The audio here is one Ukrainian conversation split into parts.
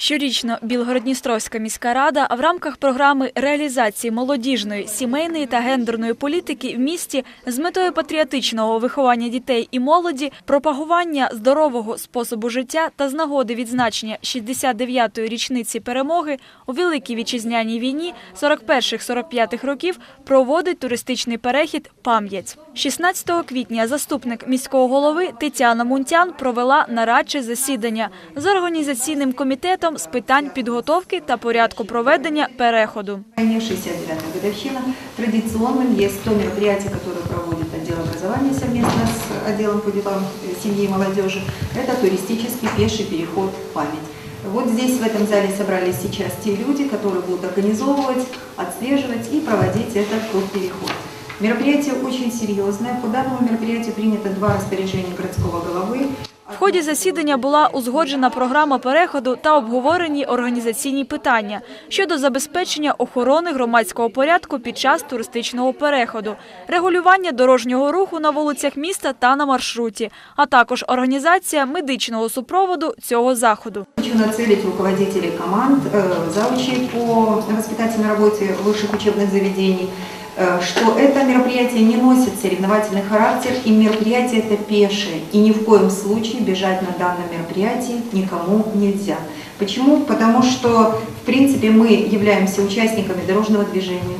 Щорічно Білгородністровська міська рада в рамках програми реалізації молодіжної, сімейної та гендерної політики в місті з метою патріотичного виховання дітей і молоді, пропагування здорового способу життя та з нагоди відзначення 69-ї річниці перемоги у Великій вітчизняній війні 41-45 років проводить туристичний перехід «Пам'ять». 16 квітня заступник міського голови Тетяна Мунтян провела нарадче засідання з організаційним комітетом з питань підготовки та порядку проведення переходу. войне 69-я годовщина. Традиционным есть то мероприятие, которое проводит отдел образования совместно с отделом по делам э, семьи и молодежи. Это туристический пеший переход в память. Вот здесь, в этом зале, собрались сейчас те люди, которые будут организовывать, отслеживать и проводить этот переход. Мероприятие очень серьезное. По данному мероприятию принято два распоряжения городского головы. В ході засідання була узгоджена програма переходу та обговорені організаційні питання щодо забезпечення охорони громадського порядку під час туристичного переходу, регулювання дорожнього руху на вулицях міста та на маршруті, а також організація медичного супроводу цього заходу. Хочу нацелить руководителей команд, э, заучей по воспитательной работе высших учебных заведений, э, что это мероприятие не носит соревновательный характер, и мероприятие это пешее, и ни в коем случае бежать на данном мероприятии никому нельзя. Почему? Потому что, в принципе, мы являемся участниками дорожного движения,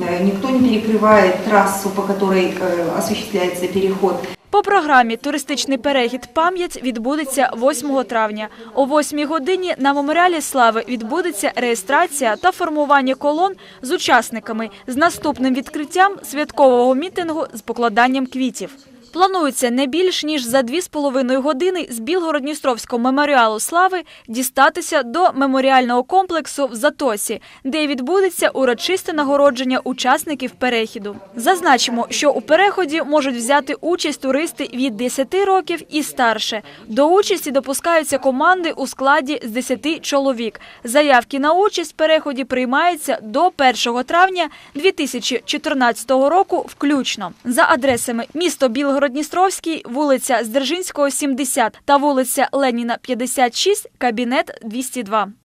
Э, никто не перекрывает трассу, по которой э, осуществляется переход. По програмі туристичний перехід «Пам'ять» відбудеться 8 травня. О 8 годині на меморіалі слави відбудеться реєстрація та формування колон з учасниками з наступним відкриттям святкового мітингу з покладанням квітів. Планується не більш ніж за 2,5 години з Білгород-Дністровського меморіалу слави дістатися до меморіального комплексу в Затосі, де відбудеться урочисте нагородження учасників перехіду. Зазначимо, що у переході можуть взяти участь туристи від 10 років і старше. До участі допускаються команди у складі з 10 чоловік. Заявки на участь в переході приймаються до 1 травня 2014 року включно. За адресами місто Білгород-Дністровський, вулиця Здержинського, 70 та вулиця Леніна, 56, кабінет 202.